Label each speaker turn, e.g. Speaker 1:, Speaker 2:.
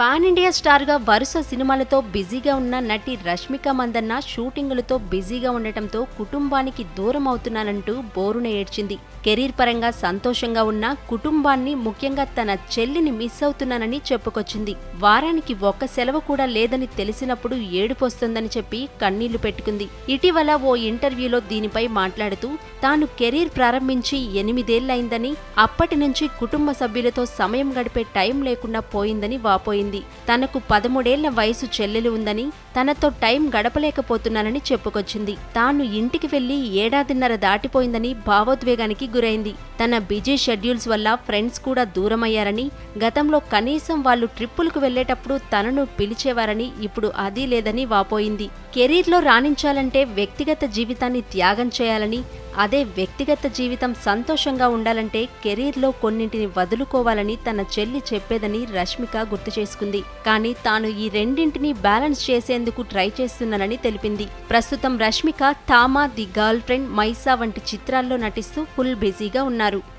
Speaker 1: Pan India స్టార్గా వరుస సినిమాలతో బిజీగా ఉన్న నటి రష్మిక మందన్న షూటింగులతో బిజీగా ఉండటంతో కుటుంబానికి దూరం అవుతున్నానంటూ బోరున ఏడ్చింది. కెరీర్ పరంగా సంతోషంగా ఉన్న కుటుంబాన్ని ముఖ్యంగా తన చెల్లిని మిస్ అవుతున్నానని చెప్పుకొచ్చింది. వారానికి ఒక్క సెలవు కూడా లేదని తెలిసినప్పుడు ఏడుపొస్తుందని చెప్పి కన్నీళ్ళు పెట్టుకుంది. ఇటీవల ఓ ఇంటర్వ్యూలో దీనిపై మాట్లాడుతూ తాను కెరీర్ ప్రారంభించి ఎనిమిదేళ్ళైందని అప్పటి నుంచి కుటుంబ సభ్యులతో సమయం గడిపే టైం లేకుండా పోయిందని వాపోయింది. తనకు పదమూడేళ్ళ వయసు చెల్లెలు ఉందని తనతో టైం గడపలేకపోతున్నానని చెప్పుకొచ్చింది. తాను ఇంటికి వెళ్ళి ఏడాదిన్నర దాటిపోయిందని భావోద్వేగానికి గురైంది. తన బిజీ షెడ్యూల్స్ వల్ల ఫ్రెండ్స్ కూడా దూరమయ్యారని గతంలో కనీసం వాళ్ళు ట్రిప్పులకు వెళ్ళేటప్పుడు తనను పిలిచేవారని ఇప్పుడు అది లేదని వాపోయింది. కెరీర్లో రాణించాలంటే వ్యక్తిగత జీవితాన్ని త్యాగం చేయాలని అదే వ్యక్తిగత జీవితం సంతోషంగా ఉండాలంటే కెరీర్లో కొన్నింటిని వదులుకోవాలని తన చెల్లి చెప్పేదని రష్మిక గుర్తు చేసుకుంది. కానీ తాను ఈ రెండింటిని బ్యాలెన్స్ చేసేందుకు ట్రై చేస్తున్నానని తెలిపింది. ప్రస్తుతం Rashmika Thama the girlfriend Mysaa వంటి చిత్రాల్లో నటిస్తూ ఫుల్ బిజీగా ఉన్నారు.